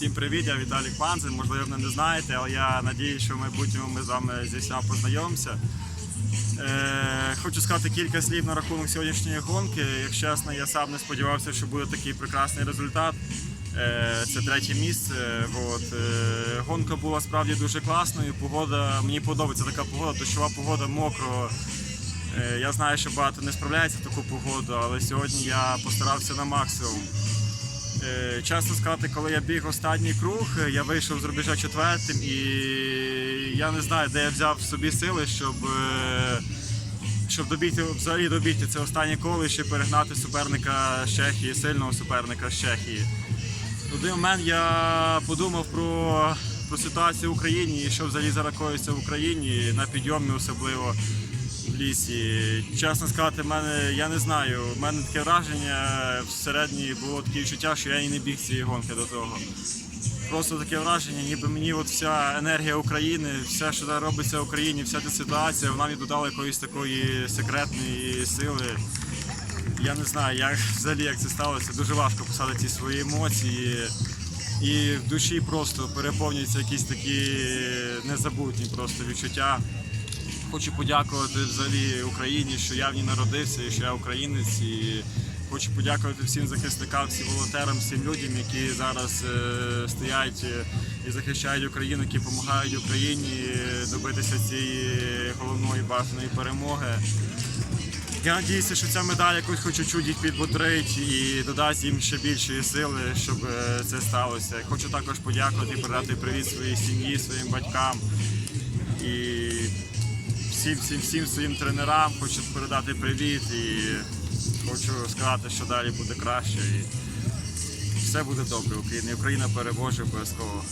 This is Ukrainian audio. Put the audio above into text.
Всім привіт, я Віталій Панзин. Можливо, ви не знаєте, але я надіюсь, що в майбутньому ми з вами зі всіма познайомимося. Е, хочу сказати кілька слів на рахунок сьогоднішньої гонки. Якщо чесно, я сам не сподівався, що буде такий прекрасний результат. Е, це третє місце. От. Е, гонка була справді дуже класною. Погода, мені подобається така погода, дощова погода, мокро. Е, Я знаю, що багато не справляється в таку погоду, але сьогодні я постарався на максимум. Е, Чесно сказати, коли я біг останній круг, е, я вийшов з рубежа четвертим і я не знаю, де я взяв собі сили, щоб, е, щоб добігти, взагалі добігти це останнє коло і ще перегнати суперника з Чехії, сильного суперника з Чехії. В один момент я подумав про, про ситуацію в Україні і що взагалі зараз коїться в Україні на підйомі особливо в лісі. Чесно сказати, мене я не знаю. У мене таке враження всередині було таке відчуття, що я і не біг цієї гонки до того. Просто таке враження, ніби мені от вся енергія України, все, що робиться в Україні, вся ця ситуація, вона мені додала якоїсь такої секретної сили. Я не знаю, як взагалі як це сталося. Дуже важко писати ці свої емоції. І в душі просто переповнюються якісь такі незабутні просто відчуття. Хочу подякувати взагалі Україні, що я в ній народився і що я українець. І хочу подякувати всім захисникам, всім волонтерам, всім людям, які зараз е, стоять е, і захищають Україну, які допомагають Україні е, добитися цієї головної бажаної перемоги. Я надіюся, що ця медаль якось хоч чуть їх підбодрить і додасть їм ще більшої сили, щоб це сталося. Хочу також подякувати передати привіт своїй сім'ї, своїм батькам і всім, всім, всім своїм тренерам. Хочу передати привіт і хочу сказати, що далі буде краще. І все буде добре. Україна, Україна переможе обов'язково.